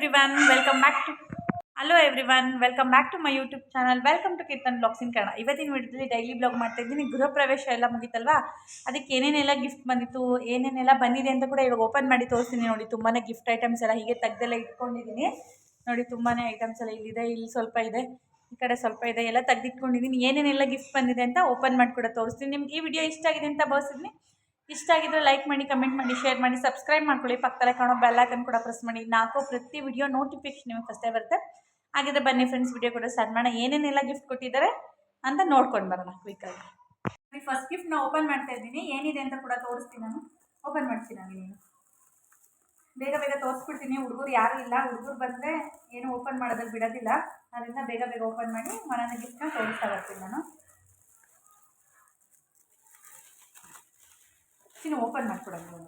Everyone welcome back to hello everyone welcome back to my YouTube channel welcome to Keerthan blogs in Kannada ಇವತ್ತಿನ ವಿಡಿಯೋದಲ್ಲಿ daily blog ಮಾಡ್ತಾ ಇದ್ದೀನಿ. ಗೃಹ ಪ್ರವೇಶ ಎಲ್ಲ ಮುಗಿತಲ್ವಾ? ಅದಕ್ಕೆ ಏನೇನೆಲ್ಲ ಗಿಫ್ಟ್ ಬಂದಿತ್ತು, ಏನೇನೆಲ್ಲ ಬಂದಿದೆ ಅಂತ ಕೂಡ ಇವಾಗ ಓಪನ್ ಮಾಡಿ ತೋರಿಸ್ತೀನಿ ನೋಡಿ. ತುಂಬಾ ಗಿಫ್ಟ್ ಐಟಮ್ಸ್ ಎಲ್ಲ ಹೀಗೆ ತೆಗ್ದೆಲ್ಲ ಇಟ್ಕೊಂಡಿದ್ದೀನಿ. ನೋಡಿ ತುಂಬಾ ಐಟಮ್ಸ್ ಎಲ್ಲ ಇಲ್ಲಿದೆ, ಇಲ್ಲಿ ಸ್ವಲ್ಪ ಇದೆ, ಈ ಕಡೆ ಸ್ವಲ್ಪ ಇದೆ, ಎಲ್ಲ ತೆಗ್ದಿಟ್ಕೊಂಡಿದ್ದೀನಿ. ಏನೇನೆಲ್ಲ ಗಿಫ್ಟ್ ಬಂದಿದೆ ಅಂತ ಓಪನ್ ಮಾಡಿ ಕೂಡ ತೋರಿಸ್ತೀನಿ. ನಿಮ್ಗೆ ಈ ವಿಡಿಯೋ ಇಷ್ಟ ಆಗಿದೆ ಅಂತ ಭಾವಿಸಿದ್ದೀನಿ ಇಷ್ಟ ಆಗಿದ್ರೆ ಲೈಕ್ ಮಾಡಿ ಕಮೆಂಟ್ ಮಾಡಿ ಶೇರ್ ಮಾಡಿ ಸಬ್ಸ್ಕ್ರೈಬ್ ಮಾಡ್ಕೊಳ್ಳಿ. ಪಕ್ಕದಲ್ಲೇ ಕಾಣೋ ಬೆಲ್ ಐಕನ್ ಕೂಡ ಪ್ರೆಸ್ ಮಾಡಿ. ನಾಲ್ಕು ಪ್ರತಿ ವಿಡಿಯೋ ನೋಟಿಫಿಕೇಶನ್ ನಿಮಗೆ ಫಸ್ಟೇ ಬರುತ್ತೆ. ಹಾಗಿದ್ರೆ ಬನ್ನಿ ಫ್ರೆಂಡ್ಸ್ ವಿಡಿಯೋ ಕೂಡ ಸ್ಟಾರ್ಟ್ ಮಾಡೋಣ. ಏನೇನೆಲ್ಲ ಗಿಫ್ಟ್ ಕೊಟ್ಟಿದ್ದಾರೆ ಅಂತ ನೋಡ್ಕೊಂಡು ಬರೋಣ ಕ್ವಿಕ್ಕಾಗಿ ಫಸ್ಟ್ ಗಿಫ್ಟ್ ನಾನು ಓಪನ್ ಮಾಡ್ತಾ ಇದ್ದೀನಿ. ಏನಿದೆ ಅಂತ ಕೂಡ ತೋರಿಸ್ತೀನಿ ನಾನು. ಓಪನ್ ಮಾಡ್ತೀನಿ ನಾನು? ಬೇಗ ಬೇಗ ತೋರಿಸ್ಬಿಡ್ತೀನಿ. ಹುಡುಗರು ಯಾರೂ ಇಲ್ಲ. ಹುಡುಗರು ಬಂದರೆ ಏನು ಓಪನ್ ಮಾಡೋದಲ್ಲಿ ಬಿಡೋದಿಲ್ಲ. ಅದರಿಂದ ಬೇಗ ಬೇಗ ಓಪನ್ ಮಾಡಿ ಮನೆಯ ಗಿಫ್ಟ್ನ ತೋರಿಸ್ತಾ ಬರ್ತೀನಿ ನಾನು. ಚಿನ್ನ ಓಪನ್ ಮಾಡ್ಕೊಡೋದು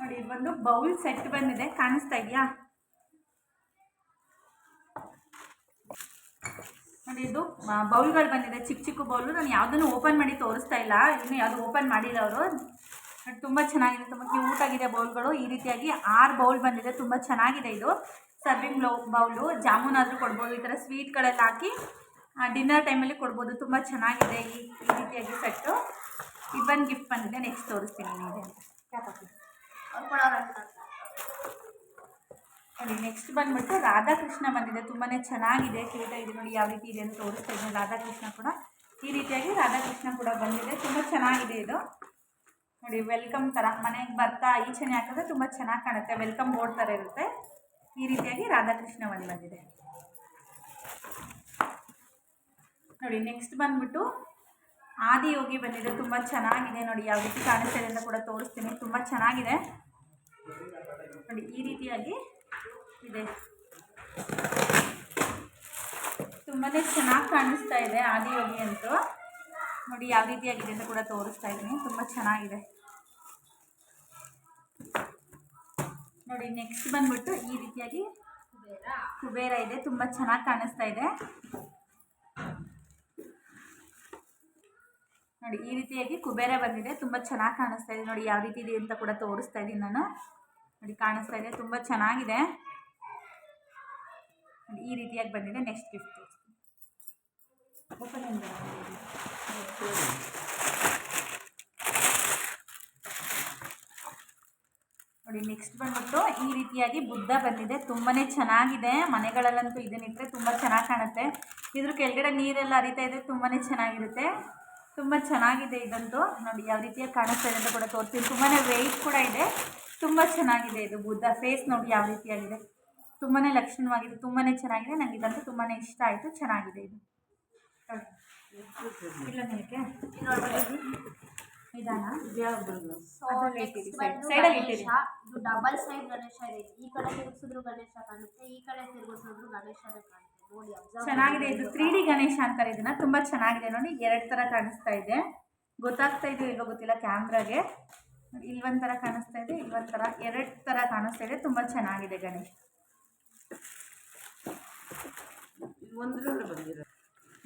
ನೋಡಿ ಇದು ಬಂದು ಬೌಲ್ ಸೆಟ್ ಬಂದಿದೆ. ಕಾಣಿಸ್ತಾ ಇದೆಯಾ? ನೋಡಿ, ಇದು ಬೌಲ್ಗಳು ಬಂದಿದೆ. ಚಿಕ್ಕ ಚಿಕ್ಕ ಬೌಲು. ನಾನು ಯಾವುದನ್ನು ಓಪನ್ ಮಾಡಿ ತೋರಿಸ್ತಾ ಇಲ್ಲ. ಇನ್ನು ಯಾವುದು ಓಪನ್ ಮಾಡಿಲ್ಲ ಅವರು. ತುಂಬ ಚೆನ್ನಾಗಿದೆ. ತುಂಬ ಕ್ಯೂಟ್ ಆಗಿದೆ ಬೌಲ್ಗಳು ಈ ರೀತಿಯಾಗಿ ಆರು ಬೌಲ್ ಬಂದಿದೆ. ತುಂಬ ಚೆನ್ನಾಗಿದೆ ಇದು. ಸರ್ವಿಂಗ್ ಲೋ ಬೌಲು ಜಾಮೂನ್ ಆದರೂ ಕೊಡ್ಬೋದು. ಈ ಥರ ಸ್ವೀಟ್ಗಳೆಲ್ಲ ಹಾಕಿ ಡಿನ್ನರ್ ಟೈಮಲ್ಲಿ ಕೊಡ್ಬೋದು. ತುಂಬ ಚೆನ್ನಾಗಿದೆ ಈ ಈ ರೀತಿಯಾಗಿ ಸೆಟ್ಟು ಬಂದು ಗಿಫ್ಟ್ ಬಂದಿದೆ. ನೆಕ್ಸ್ಟ್ ತೋರಿಸ್ತೀನಿ ನಿಮಗೆ. ನೋಡಿ ನೆಕ್ಸ್ಟ್ ಬಂದ್ಬಿಟ್ಟು ರಾಧಾಕೃಷ್ಣ ಬಂದಿದೆ. ತುಂಬಾ ಚೆನ್ನಾಗಿದೆ. ಕ್ಯೂಟಾಗಿದೆ ನೋಡಿ ಯಾವ ರೀತಿ ಇದೆ ಅಂತ ತೋರಿಸ್ತಾ ಇದ್ದೀನಿ. ರಾಧಾಕೃಷ್ಣ ಕೂಡ. ಈ ರೀತಿಯಾಗಿ ರಾಧಾಕೃಷ್ಣ ಕೂಡ ಬಂದಿದೆ. ತುಂಬ ಚೆನ್ನಾಗಿದೆ ಇದು. ನೋಡಿ ವೆಲ್ಕಮ್ ಥರ ಮನೆಗೆ ಬರ್ತಾ ಈಚೆನೆ ಹಾಕಿದ್ರೆ ತುಂಬ ಚೆನ್ನಾಗಿ ಕಾಣುತ್ತೆ. ವೆಲ್ಕಮ್ ಬೋರ್ಡ್ ಥರ ಇರುತ್ತೆ. ಈ ರೀತಿಯಾಗಿ ರಾಧಾಕೃಷ್ಣ ಒಂದು ಬಂದಿದೆ. ನೋಡಿ ನೆಕ್ಸ್ಟ್ ಬಂದ್ಬಿಟ್ಟು ಆದಿಯೋಗಿ ಬಂದಿದೆ. ತುಂಬ ಚೆನ್ನಾಗಿದೆ. ನೋಡಿ, ಯಾವ ರೀತಿ ಕಾಣಿಸ್ತಾ ಅಂತ ಕೂಡ ತೋರಿಸ್ತೀನಿ. ತುಂಬ ಚೆನ್ನಾಗಿದೆ. ನೋಡಿ, ಈ ರೀತಿಯಾಗಿ ಇದೆ. ತುಂಬಾ ಚೆನ್ನಾಗಿ ಕಾಣಿಸ್ತಾ ಇದೆ ಆದಿಯೋಗಿ ಅಂತೂ. ನೋಡಿ, ಯಾವ ರೀತಿಯಾಗಿದೆ ಅಂತ ಕೂಡ ತೋರಿಸ್ತಾ ಇದ್ದೀನಿ. ತುಂಬ ಚೆನ್ನಾಗಿದೆ. ನೋಡಿ ನೆಕ್ಸ್ಟ್ ಬಂದ್ಬಿಟ್ಟು ಈ ರೀತಿಯಾಗಿ ಕುಬೇರ ಇದೆ. ತುಂಬ ಚೆನ್ನಾಗಿ ಕಾಣಿಸ್ತಾ ಇದೆ. ನೋಡಿ, ಈ ರೀತಿಯಾಗಿ ಕುಬೇರ ಬಂದಿದೆ. ತುಂಬ ಚೆನ್ನಾಗಿ ಕಾಣಿಸ್ತಾ ಇದೆ. ನೋಡಿ, ಯಾವ ರೀತಿ ಇದೆ ಅಂತ ಕೂಡ ತೋರಿಸ್ತಾ ಇದ್ದೀನಿ ನಾನು. ನೋಡಿ, ಕಾಣಿಸ್ತಾ ಇದೆ. ತುಂಬ ಚೆನ್ನಾಗಿದೆ. ಈ ರೀತಿಯಾಗಿ ಬಂದಿದೆ. ನೆಕ್ಸ್ಟ್ ಗಿಫ್ಟ್ ಓಪನ್ ನೋಡಿ ನೆಕ್ಸ್ಟ್ ಬಂದ್ಬಿಟ್ಟು ಈ ರೀತಿಯಾಗಿ ಬುದ್ಧ ಬಂದಿದೆ. ತುಂಬಾ ಚೆನ್ನಾಗಿದೆ. ಮನೆಗಳಲ್ಲಂತೂ ಇದನ್ನಿಟ್ಟರೆ ತುಂಬ ಚೆನ್ನಾಗಿ ಕಾಣುತ್ತೆ. ಇದ್ರ ಕೆಳಗಡೆ ನೀರೆಲ್ಲ ಹರಿತಾ ಇದ್ರೆ ತುಂಬಾ ಚೆನ್ನಾಗಿರುತ್ತೆ. ತುಂಬ ಚೆನ್ನಾಗಿದೆ ಇದಂತೂ. ನೋಡಿ, ಯಾವ ರೀತಿಯಾಗಿ ಕಾಣಿಸ್ತಾ ಇದೆ ಅಂತ ಕೂಡ ತೋರಿಸ್ತೀನಿ. ತುಂಬಾ ವೆಯ್ಟ್ ಕೂಡ ಇದೆ. ತುಂಬ ಚೆನ್ನಾಗಿದೆ ಇದು ಬುದ್ಧ. ಫೇಸ್ ನೋಡಿ ಯಾವ ರೀತಿಯಾಗಿದೆ. ತುಂಬಾ ಲಕ್ಷಣವಾಗಿದೆ ತುಂಬಾ ಚೆನ್ನಾಗಿದೆ. ನನಗೆ ಇದಂತೂ ತುಂಬಾ ಇಷ್ಟ ಆಯಿತು. ಚೆನ್ನಾಗಿದೆ ಇದು. ಇಲ್ಲ ಇಟ್ಟಿರಿ ಇದು ಡಬಲ್ ಸೈಡ್ ಗಣೇಶ ಇದೆ. ಈ ಕಡೆ ತಿರುಗಿಸಿದ್ರು ಗಣೇಶ ಕಾಣುತ್ತೆ ಈ ಕಡೆ ತಿರುಗಿಸಿದ್ರು ಗಣೇಶನೇ ಕಾಣುತ್ತೆ. ಚೆನ್ನಾಗಿದೆ. ಇದು ತ್ರೀ ಡಿ ಗಣೇಶ ಅಂತಾರೆ ಇದನ್ನ. ತುಂಬಾ ಚೆನ್ನಾಗಿದೆ ನೋಡಿ. ಎರಡ್ ತರ ಕಾಣಿಸ್ತಾ ಇದೆ. ಗೊತ್ತಾಗ್ತಾ ಇದೆ ಇಲ್ಲೋ ಗೊತ್ತಿಲ್ಲ ಕ್ಯಾಮ್ರಾಗೆ. ತರ ಕಾಣಿಸ್ತಾ ಇದೆ ತರ. ಎರಡು ತರ ಕಾಣಿಸ್ತಾ ಇದೆ. ತುಂಬಾ ಚೆನ್ನಾಗಿದೆ ಗಣೇಶ. ಒಂದರಲ್ಲಿ ಬಂದಿರೋ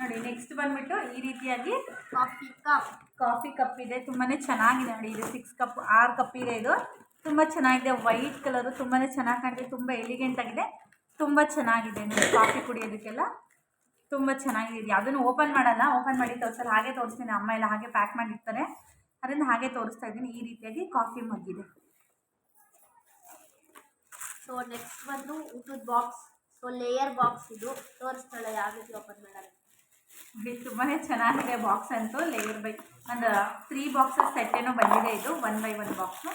ನೋಡಿ ನೆಕ್ಸ್ಟ್ ಬಂದ್ಬಿಟ್ಟು ಈ ರೀತಿಯಾಗಿ ಕಾಫಿ ಕಪ್ ಕಾಫಿ ಕಪ್ ಇದೆ ತುಂಬಾ ಚೆನ್ನಾಗಿದೆ ನೋಡಿ, ಇದು ಸಿಕ್ಸ್ ಕಪ್ ಆರು ಕಪ್ ಇದೆ ಇದು. ತುಂಬ ಚೆನ್ನಾಗಿದೆ ವೈಟ್ ಕಲರು ತುಂಬಾ ಚೆನ್ನಾಗಿ ಕಾಣಿದೆ ತುಂಬ ಎಲಿಗೆಂಟ್ ಆಗಿದೆ. ತುಂಬ ಚೆನ್ನಾಗಿದೆ ನೋಡಿ ಕಾಫಿ ಕುಡಿಯೋದಕ್ಕೆಲ್ಲ. ತುಂಬ ಚೆನ್ನಾಗಿದೆ ಇದು. ಯಾವುದನ್ನು ಓಪನ್ ಮಾಡಲ್ಲ ಓಪನ್ ಮಾಡಿ ತೋರಿಸಲ್ಲ, ಹಾಗೆ ತೋರಿಸ್ತೀನಿ, ಅಮ್ಮ ಎಲ್ಲ ಹಾಗೆ ಪ್ಯಾಕ್ ಮಾಡಿರ್ತಾರೆ. ಅದರಿಂದ ಹಾಗೆ ತೋರಿಸ್ತಾ ಇದ್ದೀನಿ, ಈ ರೀತಿಯಾಗಿ ಕಾಫಿ ಮಗ್ಗಿದೆ. ಸೊ ನೆಕ್ಸ್ಟ್ ಬಂದು ಊಟದ ಬಾಕ್ಸ್ ಸೊ ಲೇಯರ್ ಬಾಕ್ಸ್ ಇದು. ತೋರಿಸ್ತಾಳೆ ಯಾವ ರೀತಿ ಓಪನ್ ಇದು ತುಂಬಾ ಚೆನ್ನಾಗಿದೆ ಬಾಕ್ಸ್ ಅಂತೂ. ಲೇಯರ್ ಬೈ ಒಂದು ತ್ರೀ ಬಾಕ್ಸಸ್ ಸೆಟ್ ಏನೋ ಬಂದಿದೆ ಇದು ಒನ್ ಬೈ ಒನ್ ಬಾಕ್ಸು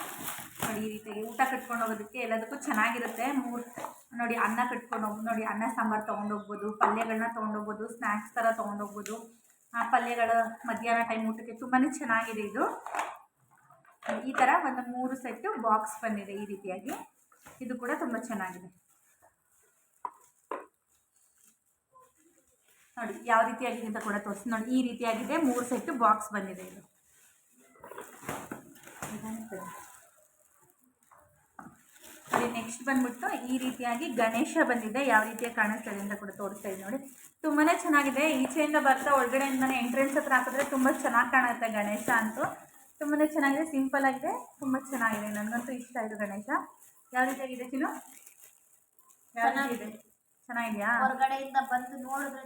ನೋಡಿ ಈ ರೀತಿಯಾಗಿ ಊಟ ಕಟ್ಕೊಂಡು ಹೋಗೋದಕ್ಕೆ ಎಲ್ಲದಕ್ಕೂ ಚೆನ್ನಾಗಿರುತ್ತೆ. ಮೂರು ನೋಡಿ ಅನ್ನ ಕಟ್ಕೊಂಡು ಹೋಗ್ಬೋದು ನೋಡಿ ಅನ್ನ ಸಾಂಬಾರು ತೊಗೊಂಡೋಗ್ಬೋದು ಪಲ್ಯಗಳನ್ನ ತೊಗೊಂಡೋಗ್ಬೋದು ಸ್ನ್ಯಾಕ್ಸ್ ಥರ ತೊಗೊಂಡೋಗ್ಬೋದು ಆ ಪಲ್ಯಗಳು ಮಧ್ಯಾಹ್ನ ಟೈಮ್ ಊಟಕ್ಕೆ ತುಂಬಾ ಚೆನ್ನಾಗಿದೆ ಇದು. ಈ ಥರ ಒಂದು ಮೂರು ಸೆಟ್ಟು ಬಾಕ್ಸ್ ಬಂದಿದೆ ಈ ರೀತಿಯಾಗಿ. ಇದು ಕೂಡ ತುಂಬ ಚೆನ್ನಾಗಿದೆ. ನೋಡಿ ಯಾವ ರೀತಿಯಾಗಿದೆ ಅಂತ ಕೂಡ ತೋರಿಸಿ ನೋಡಿ ಈ ರೀತಿಯಾಗಿದೆ ಮೂರು ಸೆಟ್ ಬಾಕ್ಸ್ ಬಂದಿದೆ ಇದು. ನೆಕ್ಸ್ಟ್ ಬಂದ್ಬಿಟ್ಟು ಈ ರೀತಿಯಾಗಿ ಗಣೇಶ ಬಂದಿದೆ ಯಾವ ರೀತಿಯಾಗಿ ಕಾಣಿಸ್ತಾ ಇದೆ ಅಂತ ಕೂಡ ತೋರಿಸ್ತಾ ಇದೆ ನೋಡಿ. ತುಂಬಾ ಚೆನ್ನಾಗಿದೆ. ಈಚೆಯಿಂದ ಬರ್ತಾ ಒಳಗಡೆಯಿಂದನೇ ಎಂಟ್ರೆನ್ಸ್ ಹತ್ರ ಹಾಕಿದ್ರೆ ತುಂಬ ಚೆನ್ನಾಗಿ ಕಾಣುತ್ತೆ ಗಣೇಶ ಅಂತೂ. ತುಂಬಾ ಚೆನ್ನಾಗಿದೆ ಸಿಂಪಲ್ ಆಗಿದೆ ತುಂಬ ಚೆನ್ನಾಗಿದೆ. ನನಗಂತೂ ಇಷ್ಟ ಇದು ಗಣೇಶ. ಯಾವ ರೀತಿಯಾಗಿದೆ ಚಿನ್ನು? ಚೆನ್ನಾಗಿದೆ. ಚೆನ್ನಾಗಿದೆಯಾ? ಹೊರಗಡೆಯಿಂದ ಬಂದು ನೋಡಿದ್ರೆ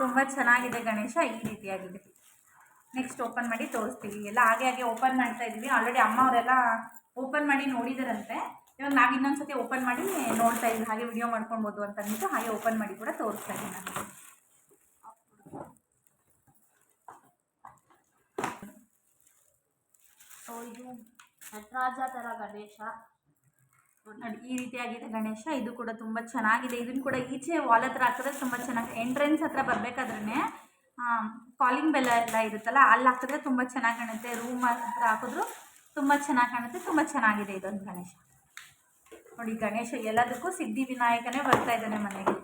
ತುಂಬ ಚೆನ್ನಾಗಿದೆ ಗಣೇಶ ಈ ರೀತಿಯಾಗಿದೆ. ನೆಕ್ಸ್ಟ್ ಓಪನ್ ಮಾಡಿ ತೋರಿಸ್ತೀವಿ. ಎಲ್ಲ ಹಾಗೆ ಹಾಗೆ ಓಪನ್ ಮಾಡ್ತಾ ಇದ್ದೀವಿ. ಆಲ್ರೆಡಿ ಅಮ್ಮ ಅವರೆಲ್ಲ ಓಪನ್ ಮಾಡಿ ನೋಡಿದಾರಂತೆ. ಇವಾಗ ನಾವು ಇನ್ನೊಂದ್ಸತಿ ಓಪನ್ ಮಾಡಿ ನೋಡ್ತಾ ಇದ್ದೀವಿ. ಹಾಗೆ ವಿಡಿಯೋ ಮಾಡ್ಕೊಳ್ಬೋದು ಅಂತ ಅಂದ್ಬಿಟ್ಟು ಹಾಗೆ ಓಪನ್ ಮಾಡಿ ಕೂಡ ತೋರಿಸ್ತಾ ಇದ್ದೀನಿ ನಾನು ಸೊ ಇದು ನಟರಾಜ ಥರ ಗಣೇಶ. ನೋಡಿ, ಈ ರೀತಿಯಾಗಿದೆ ಗಣೇಶ. ಇದು ಕೂಡ ತುಂಬ ಚೆನ್ನಾಗಿದೆ. ಇದನ್ನು ಕೂಡ ಈಚೆ ವಾಲ್ ಹತ್ರ ಹಾಕಿದ್ರೆ ತುಂಬ ಚೆನ್ನಾಗಿ ಎಂಟ್ರೆನ್ಸ್ ಹತ್ರ ಬರಬೇಕಾದ್ರೆ ಕಾಲಿಂಗ್ ಬೆಲ್ಲ ಎಲ್ಲ ಇರುತ್ತಲ್ಲ, ಅಲ್ಲಿ ಹಾಕಿದ್ರೆ ತುಂಬ ಚೆನ್ನಾಗಿ ಕಾಣುತ್ತೆ. ರೂಮ್ ಹತ್ರ ಹಾಕಿದ್ರು ತುಂಬ ಚೆನ್ನಾಗಿ ಕಾಣುತ್ತೆ. ತುಂಬ ಚೆನ್ನಾಗಿದೆ ಇದೊಂದು ಗಣೇಶ. ನೋಡಿ, ಗಣೇಶ ಎಲ್ಲದಕ್ಕೂ ಸಿದ್ಧಿ ವಿನಾಯಕನೇ ಬರ್ತಾ ಇದ್ದಾನೆ ಮನೆಗೆ.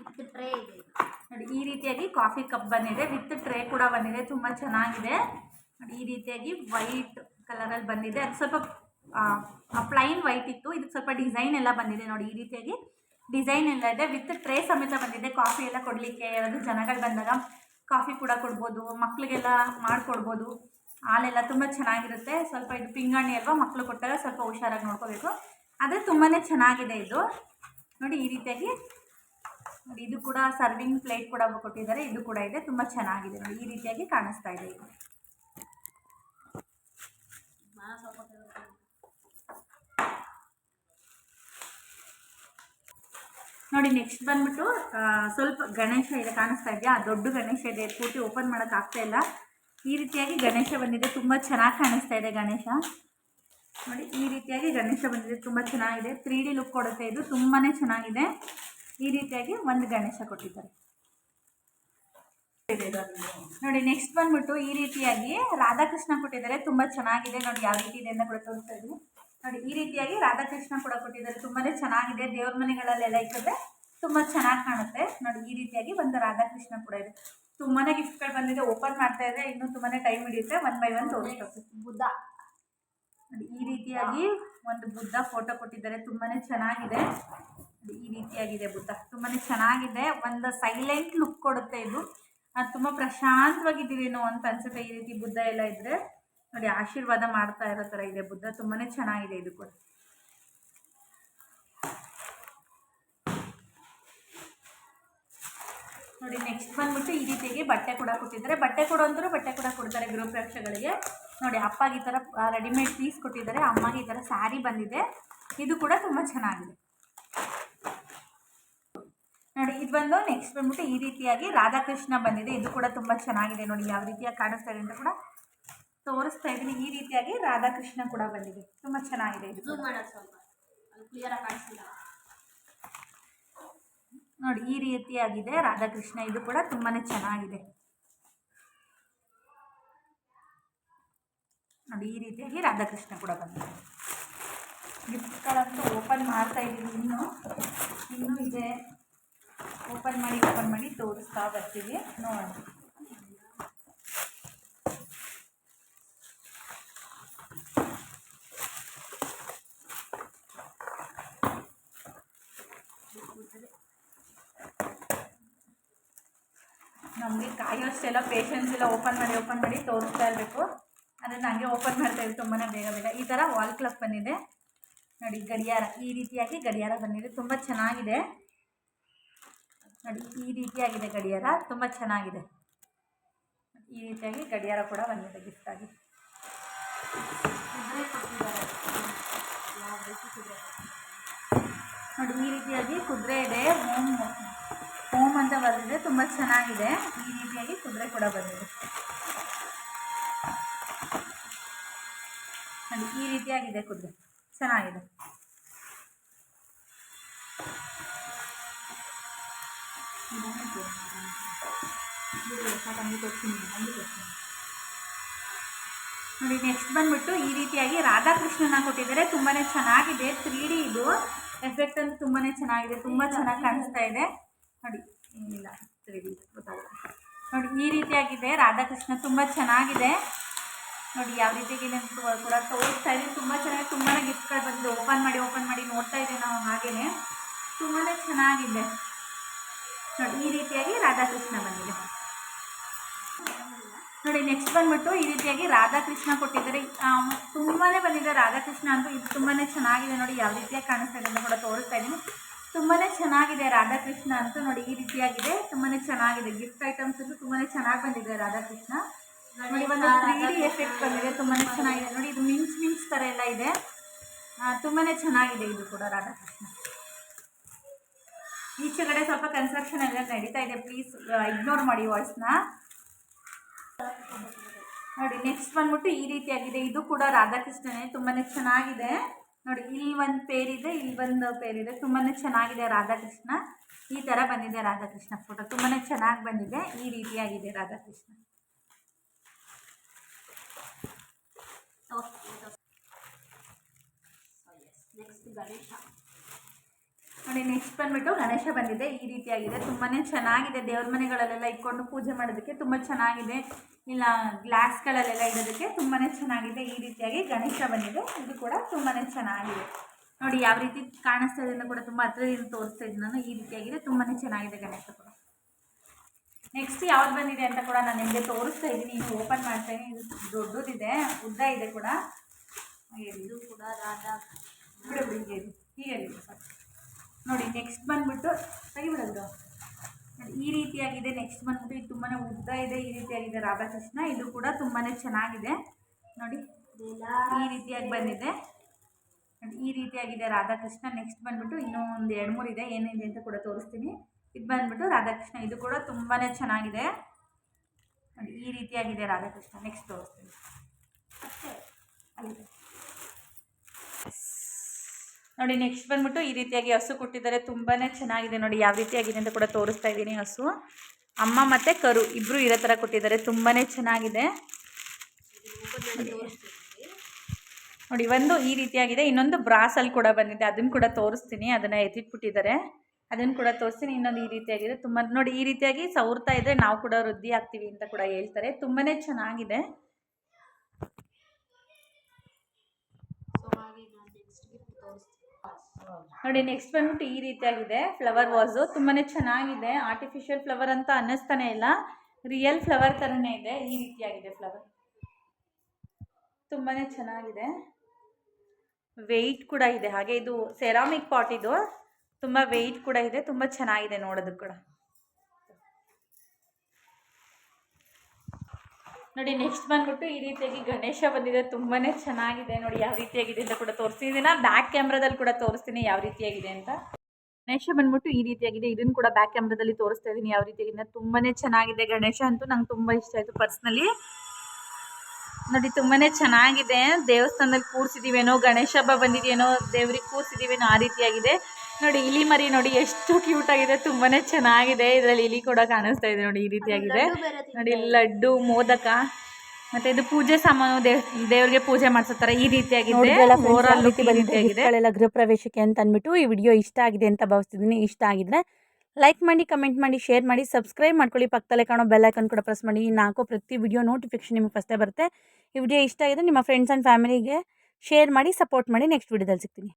ಇಟ್ಬಿಟ್ರೆ ಇದೆ. ನೋಡಿ, ಈ ರೀತಿಯಾಗಿ ಕಾಫಿ ಕಪ್ ಬಂದಿದೆ. ವಿತ್ ಟ್ರೇ ಕೂಡ ಬಂದಿದೆ. ತುಂಬ ಚೆನ್ನಾಗಿದೆ. ನೋಡಿ, ಈ ರೀತಿಯಾಗಿ ವೈಟ್ ಕಲರಲ್ಲಿ ಬಂದಿದೆ. ಅದು ಸ್ವಲ್ಪ ಪ್ಲೈನ್ ವೈಟ್ ಇತ್ತು. ಇದಕ್ಕೆ ಸ್ವಲ್ಪ ಡಿಸೈನ್ ಎಲ್ಲ ಬಂದಿದೆ. ನೋಡಿ, ಈ ರೀತಿಯಾಗಿ ಡಿಸೈನ್ ಎಲ್ಲ ಇದೆ. ವಿತ್ ಟ್ರೇ ಸಮೇತ ಬಂದಿದೆ. ಕಾಫಿ ಎಲ್ಲ ಕೊಡಲಿಕ್ಕೆ ಯಾರಾದರೂ ಜನಗಳು ಬಂದಾಗ ಕಾಫಿ ಕೂಡ ಕೊಡ್ಬೋದು. ಮಕ್ಕಳಿಗೆಲ್ಲ ಮಾಡಿಕೊಡ್ಬೋದು. ಹಾಲೆಲ್ಲ ತುಂಬ ಚೆನ್ನಾಗಿರುತ್ತೆ. ಸ್ವಲ್ಪ ಇದು ಪಿಂಗಾಣಿ ಅಲ್ವಾ ಮಕ್ಕಳು ಕೊಟ್ಟಾಗ ಸ್ವಲ್ಪ ಹುಷಾರಾಗಿ ನೋಡ್ಕೋಬೇಕು. ಆದರೆ ತುಂಬಾ ಚೆನ್ನಾಗಿದೆ ಇದು. ನೋಡಿ, ಈ ರೀತಿಯಾಗಿ ನೋಡಿ, ಇದು ಕೂಡ ಸರ್ವಿಂಗ್ ಪ್ಲೇಟ್ ಕೂಡ ಕೊಟ್ಟಿದ್ದಾರೆ. ಇದು ಕೂಡ ಇದೆ. ತುಂಬ ಚೆನ್ನಾಗಿದೆ. ನೋಡಿ, ಈ ರೀತಿಯಾಗಿ ಕಾಣಿಸ್ತಾ ಇದೆ ನೋಡಿ ನೆಕ್ಸ್ಟ್ ಬಂದ್ಬಿಟ್ಟು ಸ್ವಲ್ಪ ಗಣೇಶ ಇದೆ, ಕಾಣಿಸ್ತಾ ಇದೆಯಾ? ದೊಡ್ಡ ಗಣೇಶ ಇದೆ. ಪೂರ್ತಿ ಓಪನ್ ಮಾಡೋಕೆ ಆಗ್ತಾ ಇಲ್ಲ. ಈ ರೀತಿಯಾಗಿ ಗಣೇಶ ಬಂದಿದೆ. ತುಂಬ ಚೆನ್ನಾಗಿ ಕಾಣಿಸ್ತಾ ಇದೆ ಗಣೇಶ. ನೋಡಿ, ಈ ರೀತಿಯಾಗಿ ಗಣೇಶ ಬಂದಿದೆ. ತುಂಬ ಚೆನ್ನಾಗಿದೆ. ತ್ರೀ ಡಿ ಲುಕ್ ಕೊಡುತ್ತೆ ಇದು. ತುಂಬಾ ಚೆನ್ನಾಗಿದೆ. ಈ ರೀತಿಯಾಗಿ ಒಂದು ಗಣೇಶ ಕೊಟ್ಟಿದ್ದಾರೆ. ನೋಡಿ ನೆಕ್ಸ್ಟ್ ಬಂದ್ಬಿಟ್ಟು ಈ ರೀತಿಯಾಗಿ ರಾಧಾಕೃಷ್ಣ ಕೊಟ್ಟಿದ್ದಾರೆ. ತುಂಬಾ ಚೆನ್ನಾಗಿದೆ. ನೋಡಿ ಯಾವ ರೀತಿ ಇದೆ ಅಂತ ಕೂಡ ತೋರಿಸ್ತಾ ನೋಡಿ ಈ ರೀತಿಯಾಗಿ ರಾಧಾಕೃಷ್ಣ ಕೂಡ ಕೊಟ್ಟಿದ್ದಾರೆ. ತುಂಬಾನೇ ಚೆನ್ನಾಗಿದೆ. ದೇವ್ರ ಮನೆಗಳಲ್ಲೆಲ್ಲ ಇಟ್ಟಿದ್ರೆ ತುಂಬಾ ಚೆನ್ನಾಗಿ ಕಾಣುತ್ತೆ. ನೋಡಿ ಈ ರೀತಿಯಾಗಿ ಒಂದು ರಾಧಾಕೃಷ್ಣ ಕೂಡ ಇದೆ. ತುಂಬಾನೇ ಗಿಫ್ಟ್ಗಳು ಬಂದಿದೆ. ಓಪನ್ ಮಾಡ್ತಾ ಇದೆ. ಇನ್ನೂ ತುಂಬಾನೇ ಟೈಮ್ ಹಿಡಿಯುತ್ತೆ. ಒನ್ ಬೈ ಒನ್ ತೋರಿಸ್ತಾ ಬುದ್ಧ. ನೋಡಿ ಈ ರೀತಿಯಾಗಿ ಒಂದು ಬುದ್ಧ ಫೋಟೋ ಕೊಟ್ಟಿದ್ದಾರೆ. ತುಂಬಾನೇ ಚೆನ್ನಾಗಿದೆ. ಈ ರೀತಿಯಾಗಿದೆ ಬುದ್ಧ. ತುಂಬಾ ಚೆನ್ನಾಗಿದೆ. ಒಂದು ಸೈಲೆಂಟ್ ಲುಕ್ ಕೊಡುತ್ತೆ ಇದು. ಅದು ತುಂಬ ಪ್ರಶಾಂತವಾಗಿದ್ದೀವೇನೋ ಅಂತ ಅನ್ಸುತ್ತೆ ಈ ರೀತಿ ಬುದ್ಧ ಎಲ್ಲ ಇದ್ರೆ. ನೋಡಿ, ಆಶೀರ್ವಾದ ಮಾಡ್ತಾ ಇರೋ ಥರ ಇದೆ ಬುದ್ಧ. ತುಂಬಾ ಚೆನ್ನಾಗಿದೆ ಇದು ಕೂಡ. ನೋಡಿ ನೆಕ್ಸ್ಟ್ ಬಂದ್ಬಿಟ್ಟು ಈ ರೀತಿಯಾಗಿ ಬಟ್ಟೆ ಕೂಡ ಕೊಟ್ಟಿದ್ದಾರೆ. ಬಟ್ಟೆ ಕೊಡೋಂದ್ರು ಬಟ್ಟೆ ಕೂಡ ಕೊಡ್ತಾರೆ ಗೃಹ ಪ್ರೇಕ್ಷಕಗಳಿಗೆ ನೋಡಿ, ಅಪ್ಪಗೆ ಈ ಥರ ರೆಡಿಮೇಡ್ ಪೀಸ್ ಕೊಟ್ಟಿದ್ದಾರೆ. ಅಮ್ಮಗೆ ಈ ಥರ ಸ್ಯಾರಿ ಬಂದಿದೆ. ಇದು ಕೂಡ ತುಂಬ ಚೆನ್ನಾಗಿದೆ. ನೋಡಿ ಇದು ಬಂದು ನೆಕ್ಸ್ಟ್ ಬಂದ್ಬಿಟ್ಟು ಈ ರೀತಿಯಾಗಿ ರಾಧಾಕೃಷ್ಣ ಬಂದಿದೆ. ಇದು ಕೂಡ ತುಂಬ ಚೆನ್ನಾಗಿದೆ ನೋಡಿ ಯಾವ ರೀತಿಯಾಗಿ ಕಾಣಿಸ್ತಾ ಇದೆ ಅಂತ ಕೂಡ ತೋರಿಸ್ತಾ ಇದ್ದೀನಿ. ಈ ರೀತಿಯಾಗಿ ರಾಧಾಕೃಷ್ಣ ಕೂಡ ಬಂದಿದೆ. ತುಂಬ ಚೆನ್ನಾಗಿದೆ ಇದು. ನೋಡಿ ಈ ರೀತಿಯಾಗಿದೆ ರಾಧಾಕೃಷ್ಣ. ಇದು ಕೂಡ ತುಂಬಾ ಚೆನ್ನಾಗಿದೆ. ನೋಡಿ ಈ ರೀತಿಯಾಗಿ ರಾಧಾಕೃಷ್ಣ ಕೂಡ ಬಂದಿದೆ. ಗಿಫ್ಟ್ಗಳಂತೂ ಓಪನ್ ಮಾಡ್ತಾ ಇದ್ದೀನಿ. ಇನ್ನು ಇನ್ನೂ ಇದೆ. ಓಪನ್ ಮಾಡಿ ಓಪನ್ ಮಾಡಿ ತೋರಿಸ್ತಾ ಬರ್ತೀವಿ. ನೋಡಿ ನಮಗೆ ಕಾಯೋಷ್ಟೆಲ್ಲ ಪೇಷನ್ಸ್ ಎಲ್ಲ ಓಪನ್ ಮಾಡಿ ಓಪನ್ ಮಾಡಿ ತೋರಿಸ್ತಾ ಇರಬೇಕು. ಅದನ್ನು ಹಾಗೆ ಓಪನ್ ಮಾಡ್ತಾ ಇದ್ದೀವಿ ತುಂಬಾ ಬೇಗ ಬೇಗ. ಈ ಥರ ವಾಲ್ ಕ್ಲಾಕ್ ಬಂದಿದೆ. ನೋಡಿ, ಗಡಿಯಾರ. ಈ ರೀತಿಯಾಗಿ ಗಡಿಯಾರ ಬಂದಿದೆ. ತುಂಬ ಚೆನ್ನಾಗಿದೆ. ನೋಡಿ, ಈ ರೀತಿಯಾಗಿದೆ ಗಡಿಯಾರ. ತುಂಬ ಚೆನ್ನಾಗಿದೆ. ಈ ರೀತಿಯಾಗಿ ಗಡಿಯಾರ ಕೂಡ ಬಂದಿದೆ ಗಿಫ್ಟಾಗಿ ನೋಡಿ, ಈ ರೀತಿಯಾಗಿ ಕುದುರೆ ಇದೆ. ಹೋಮ್ ಹೋಮ್ ಅಂತ ಬರೆದಿದೆ ತುಂಬ ಚೆನ್ನಾಗಿದೆ. ಈ ರೀತಿಯಾಗಿ ಕುದುರೆ ಕೂಡ ಬಂದಿದೆ. ನೋಡಿ, ಈ ರೀತಿಯಾಗಿದೆ ಕುದುರೆ. ಚೆನ್ನಾಗಿದೆ. ನೋಡಿ ನೆಕ್ಸ್ಟ್ ಬಂದ್ಬಿಟ್ಟು ಈ ರೀತಿಯಾಗಿ ರಾಧಾಕೃಷ್ಣನ ಕೊಟ್ಟಿದ್ದಾರೆ. ತುಂಬಾನೇ ಚೆನ್ನಾಗಿದೆ. ತ್ರೀ ಡಿ ಇದು. ಎಫೆಕ್ಟ್ ಅಂತೂ ತುಂಬಾನೇ ಚೆನ್ನಾಗಿದೆ. ತುಂಬಾ ಚೆನ್ನಾಗಿ ಕಾಣಿಸ್ತಾ ಇದೆ. ನೋಡಿ, ಏನಿಲ್ಲ. ತ್ರೀ ಡಿ ನೋಡಿ, ಈ ರೀತಿಯಾಗಿದೆ. ರಾಧಾಕೃಷ್ಣ ತುಂಬ ಚೆನ್ನಾಗಿದೆ. ನೋಡಿ, ಯಾವ ರೀತಿಯಾಗಿದೆ ಅಂತ ಕೂಡ ತೋರಿಸ್ತಾ ಇದ್ದೀನಿ ತುಂಬಾ ಚೆನ್ನಾಗಿ ತುಂಬಾ ಗಿಫ್ಟ್ಗಳು ಬಂದಿದೆ. ಓಪನ್ ಮಾಡಿ ಓಪನ್ ಮಾಡಿ ನೋಡ್ತಾ ಇದ್ದೀವಿ ನಾವು ಹಾಗೇನೆ. ತುಂಬಾ ಚೆನ್ನಾಗಿದೆ. ನೋಡಿ, ಈ ರೀತಿಯಾಗಿ ರಾಧಾಕೃಷ್ಣ ಬಂದಿದೆ. ನೋಡಿ ನೆಕ್ಸ್ಟ್ ಬಂದ್ಬಿಟ್ಟು ಈ ರೀತಿಯಾಗಿ ರಾಧಾಕೃಷ್ಣ ಕೊಟ್ಟಿದ್ದಾರೆ. ತುಂಬಾ ಬಂದಿದೆ ರಾಧಾಕೃಷ್ಣ ಅಂತೂ ಇದು ತುಂಬಾ ಚೆನ್ನಾಗಿದೆ ನೋಡಿ, ಯಾವ ರೀತಿಯಾಗಿ ಕಾಣಿಸ್ತಾ ಇದೆ ಅಂತ ಕೂಡ ತೋರಿಸ್ತಾ ಇದ್ದೀನಿ ತುಂಬಾ ಚೆನ್ನಾಗಿದೆ ರಾಧಾಕೃಷ್ಣ ಅಂತೂ ನೋಡಿ, ಈ ರೀತಿಯಾಗಿದೆ. ತುಂಬಾ ಚೆನ್ನಾಗಿದೆ ಗಿಫ್ಟ್ ಐಟಮ್ಸ್ ಅಂತೂ ತುಂಬಾ ಚೆನ್ನಾಗಿ ಬಂದಿದೆ ರಾಧಾಕೃಷ್ಣ. ನೋಡಿ, ಒಂದು ತ್ರೀ ಎಫೆಕ್ಟ್ ಬಂದಿದೆ ತುಂಬಾ ಚೆನ್ನಾಗಿದೆ. ನೋಡಿ, ಇದು ಮಿಂಚ್ ಮಿಂಚ್ ಥರ ಎಲ್ಲ ಇದೆ. ತುಂಬಾ ಚೆನ್ನಾಗಿದೆ ಇದು ಕೂಡ ರಾಧಾಕೃಷ್ಣ. ಈಚೆ ಕಡೆ ಸ್ವಲ್ಪ ಕನ್ಸ್ಟ್ರಕ್ಷನ್ ಎಲ್ಲ ನಡೀತಾ ಇದೆ. ಪ್ಲೀಸ್ ಇಗ್ನೋರ್ ಮಾಡಿ ವಾಯ್ಸ್ನ ನೋಡಿ ನೆಕ್ಸ್ಟ್ ಬಂದ್ಬಿಟ್ಟು ಈ ರೀತಿಯಾಗಿದೆ. ಇದು ಕೂಡ ರಾಧಾಕೃಷ್ಣನೇ ತುಂಬಾ ಚೆನ್ನಾಗಿದೆ. ನೋಡಿ, ಇಲ್ಲಿ ಒಂದು ಪೇರಿದೆ, ಇಲ್ಲಿ ಒಂದು ಪೇರಿದೆ. ತುಂಬಾ ಚೆನ್ನಾಗಿದೆ ರಾಧಾಕೃಷ್ಣ. ಈ ಥರ ಬಂದಿದೆ ರಾಧಾಕೃಷ್ಣ ಫೋಟೋ ತುಂಬಾ ಚೆನ್ನಾಗಿ ಬಂದಿದೆ. ಈ ರೀತಿಯಾಗಿದೆ ರಾಧಾಕೃಷ್ಣ. ನೆಕ್ಸ್ಟ್ ಗಣೇಶ. ನೋಡಿ ನೆಕ್ಸ್ಟ್ ಬಂದುಬಿಟ್ಟು ಗಣೇಶ ಬಂದಿದೆ. ಈ ರೀತಿಯಾಗಿದೆ. ತುಂಬಾ ಚೆನ್ನಾಗಿದೆ. ದೇವ್ರ ಮನೆಗಳಲ್ಲೆಲ್ಲ ಇಟ್ಕೊಂಡು ಪೂಜೆ ಮಾಡೋದಕ್ಕೆ ತುಂಬ ಚೆನ್ನಾಗಿದೆ. ಇಲ್ಲ ಗ್ಲಾಸ್ಗಳಲ್ಲೆಲ್ಲ ಇಡೋದಕ್ಕೆ ತುಂಬಾ ಚೆನ್ನಾಗಿದೆ. ಈ ರೀತಿಯಾಗಿ ಗಣೇಶ ಬಂದಿದೆ. ಇದು ಕೂಡ ತುಂಬಾ ಚೆನ್ನಾಗಿದೆ. ನೋಡಿ, ಯಾವ ರೀತಿ ಕಾಣಿಸ್ತಾ ಇದೆ ಕೂಡ ತುಂಬ ಹತ್ರದಿಂದ ತೋರಿಸ್ತಾ ಇದ್ದೀನಿ ನಾನು. ಈ ರೀತಿಯಾಗಿದೆ. ತುಂಬಾ ಚೆನ್ನಾಗಿದೆ ಗಣೇಶ ಕೂಡ. ನೆಕ್ಸ್ಟ್ ಯಾವ್ದು ಬಂದಿದೆ ಅಂತ ಕೂಡ ನಾನು ನಿಮಗೆ ತೋರಿಸ್ತಾ ಇದ್ದೀನಿ. ಇದು ಓಪನ್ ಮಾಡ್ತಾ ಇದ್ದೀನಿ. ಇದು ದೊಡ್ಡದಿದೆ. ಉದ್ದ ಇದೆ ಕೂಡ. ಇದು ಕೂಡ ರಾಧಾ. ಬಿಡು ಬಿಡಿ ಹೀಗೆ ಇರು. ನೋಡಿ ನೆಕ್ಸ್ಟ್ ಬಂದ್ಬಿಟ್ಟು ತೆಗಿಬಿಡೋದು ಈ ರೀತಿಯಾಗಿದೆ ನೆಕ್ಸ್ಟ್ ಬಂದ್ಬಿಟ್ಟು ಇದು ತುಂಬಾ ಉದ್ದ ಇದೆ, ಈ ರೀತಿಯಾಗಿದೆ ರಾಧಾಕೃಷ್ಣ. ಇದು ಕೂಡ ತುಂಬಾ ಚೆನ್ನಾಗಿದೆ. ನೋಡಿ, ಈ ರೀತಿಯಾಗಿ ಬಂದಿದೆ. ಈ ರೀತಿಯಾಗಿದೆ ರಾಧಾಕೃಷ್ಣ. ನೆಕ್ಸ್ಟ್ ಬಂದ್ಬಿಟ್ಟು ಇನ್ನೂ ಒಂದು ಎರಡು ಮೂರು ಇದೆ, ಏನಿದೆ ಅಂತ ಕೂಡ ತೋರಿಸ್ತೀನಿ. ಇದು ಬಂದ್ಬಿಟ್ಟು ರಾಧಾಕೃಷ್ಣ. ಇದು ಕೂಡ ತುಂಬಾ ಚೆನ್ನಾಗಿದೆ. ನೋಡಿ, ಈ ರೀತಿಯಾಗಿದೆ ರಾಧಾಕೃಷ್ಣ. ನೆಕ್ಸ್ಟ್ ತೋರಿಸ್ತೀನಿ. ಅಲ್ಲಿದೆ ನೋಡಿ ನೆಕ್ಸ್ಟ್ ಬಂದ್ಬಿಟ್ಟು ಈ ರೀತಿಯಾಗಿ ಹಸು ಕೊಟ್ಟಿದ್ದಾರೆ. ತುಂಬಾ ಚೆನ್ನಾಗಿದೆ ನೋಡಿ, ಯಾವ ರೀತಿಯಾಗಿದೆ ಅಂತ ಕೂಡ ತೋರಿಸ್ತಾ ಇದ್ದೀನಿ ಹಸು. ಅಮ್ಮ ಮತ್ತು ಕರು ಇಬ್ಬರು ಇರೋ ಥರ ಕೊಟ್ಟಿದ್ದಾರೆ. ತುಂಬಾ ಚೆನ್ನಾಗಿದೆ. ನೋಡಿ, ಒಂದು ಈ ರೀತಿಯಾಗಿದೆ, ಇನ್ನೊಂದು ಬ್ರಾಸಲ್ಲಿ ಕೂಡ ಬಂದಿದೆ. ಅದನ್ನು ಕೂಡ ತೋರಿಸ್ತೀನಿ, ಅದನ್ನು ಎತ್ತಿಟ್ಬಿಟ್ಟಿದ್ದಾರೆ. ಅದನ್ನು ಕೂಡ ತೋರಿಸ್ತೀನಿ, ಇನ್ನೊಂದು ಈ ರೀತಿಯಾಗಿದೆ. ತುಂಬ, ನೋಡಿ, ಈ ರೀತಿಯಾಗಿ ಸವರ್ತಾ ಇದ್ದರೆ ನಾವು ಕೂಡ ವೃದ್ಧಿ ಆಗ್ತೀವಿ ಅಂತ ಕೂಡ ಹೇಳ್ತಾರೆ. ತುಂಬಾ ಚೆನ್ನಾಗಿದೆ. ನಾನು ನೆಕ್ಸ್ಟ್ ನೋಡಿ ನೆಕ್ಸ್ಟ್ ಬಂದ್ಬಿಟ್ಟು ಈ ರೀತಿಯಾಗಿದೆ. ಫ್ಲವರ್ ವಾಸು ತುಂಬಾ ಚೆನ್ನಾಗಿದೆ. ಆರ್ಟಿಫಿಷಿಯಲ್ ಫ್ಲವರ್ ಅಂತ ಅನ್ನಿಸ್ತಾನೆ ಇಲ್ಲ. ರಿಯಲ್ ಫ್ಲವರ್ ಥರನೇ ಇದೆ. ಈ ರೀತಿಯಾಗಿದೆ ಫ್ಲವರ್ ತುಂಬಾ ಚೆನ್ನಾಗಿದೆ. ವೆಯ್ಟ್ ಕೂಡ ಇದೆ. ಹಾಗೆ ಇದು ಸೆರಾಮಿಕ್ ಪಾಟ್ ಇದು. ತುಂಬ ವೆಯ್ಟ್ ಕೂಡ ಇದೆ. ತುಂಬ ಚೆನ್ನಾಗಿದೆ ನೋಡೋದಕ್ಕೆ ಕೂಡ. ನೋಡಿ ನೆಕ್ಸ್ಟ್ ಬಂದ್ಬಿಟ್ಟು ಈ ರೀತಿಯಾಗಿ ಗಣೇಶ ಬಂದಿದೆ. ತುಂಬಾ ಚೆನ್ನಾಗಿದೆ. ನೋಡಿ, ಯಾವ ರೀತಿಯಾಗಿದೆ ಅಂತ ಕೂಡ ತೋರಿಸ್ತಿದ್ದೀನಿ ಬ್ಯಾಕ್ ಕ್ಯಾಮ್ರಾದಲ್ಲಿ ಕೂಡ ತೋರಿಸ್ತೀನಿ ಯಾವ ರೀತಿಯಾಗಿದೆ ಅಂತ. ಗಣೇಶ ಬಂದ್ಬಿಟ್ಟು ಈ ರೀತಿಯಾಗಿದೆ. ಇದನ್ನು ಕೂಡ ಬ್ಯಾಕ್ ಕ್ಯಾಮ್ರಾದಲ್ಲಿ ತೋರಿಸ್ತಾ ಇದ್ದೀನಿ ಯಾವ ರೀತಿಯಾಗಿದೆ ತುಂಬಾ ಚೆನ್ನಾಗಿದೆ ಗಣೇಶ ಅಂತೂ ನಂಗೆ ತುಂಬ ಇಷ್ಟ ಆಯಿತು ಪರ್ಸ್ನಲಿ ನೋಡಿ ತುಂಬಾ ಚೆನ್ನಾಗಿದೆ. ದೇವಸ್ಥಾನದಲ್ಲಿ ಕೂರಿಸಿದ್ದೀವೇನೋ ಗಣೇಶ ಹಬ್ಬ ಬಂದಿದೆಯೇನೋ, ದೇವ್ರಿಗೆ ಕೂರಿಸಿದ್ದೀವೇನೋ ಆ ರೀತಿಯಾಗಿದೆ. ನೋಡಿ ಇಲಿ ಮರಿ ನೋಡಿ ಎಷ್ಟು ಕ್ಯೂಟ್ ಆಗಿದೆ ತುಂಬಾನೇ ಚೆನ್ನಾಗಿದೆ. ಇದರಲ್ಲಿ ಇಲಿ ಕೂಡ ಕಾಣಿಸ್ತಾ ಇದೆ ನೋಡಿ ಈ ರೀತಿಯಾಗಿದೆ ನೋಡಿ ಲಡ್ಡು ಮೋದಕ ಮತ್ತೆ ಇದು ಪೂಜೆ ಸಾಮಾನು ದೇವರಿಗೆ ದೇವ್ರಿಗೆ ಪೂಜೆ ಮಾಡ್ಸತ್ತಾರೆ ಈ ರೀತಿಯಾಗಿದೆ ಗೃಹ ಪ್ರವೇಶಕ್ಕೆ ಅಂತ ಅಂದ್ಬಿಟ್ಟು ಈ ವಿಡಿಯೋ ಇಷ್ಟ ಆಗಿದೆ ಅಂತ ಭಾವಿಸ್ತಿದ್ದೀನಿ. ಇಷ್ಟ ಆಗಿದ್ರೆ ಲೈಕ್ ಮಾಡಿ ಕಮೆಂಟ್ ಮಾಡಿ ಶೇರ್ ಮಾಡಿ ಸಬ್ಸ್ಕ್ರೈಬ್ ಮಾಡ್ಕೊಳ್ಳಿ. ಪಕ್ಕದಲ್ಲೇ ಕಾಣೋ ಬೆಲ್ ಐಕನ್ ಕೂಡ ಪ್ರೆಸ್ ಮಾಡಿ. ಇನ್ನು ಹಾಕೋ ಪ್ರತಿ ವಿಡಿಯೋ ನೋಟಿಫಿಕೇಶನ್ ನಿಮಗೆ ಫಸ್ಟೇ ಬರುತ್ತೆ. ಈ ವಿಡಿಯೋ ಇಷ್ಟ ಆಗಿದ್ರೆ ನಿಮ್ಮ ಫ್ರೆಂಡ್ಸ್ ಆ್ಯಂಡ್ ಫ್ಯಾಮಿಲಿಗೆ ಶೇರ್ ಮಾಡಿ ಸಪೋರ್ಟ್ ಮಾಡಿ. ನೆಕ್ಸ್ಟ್ ವಿಡಿಯೋದಲ್ಲಿ ಸಿಗ್ತೀನಿ.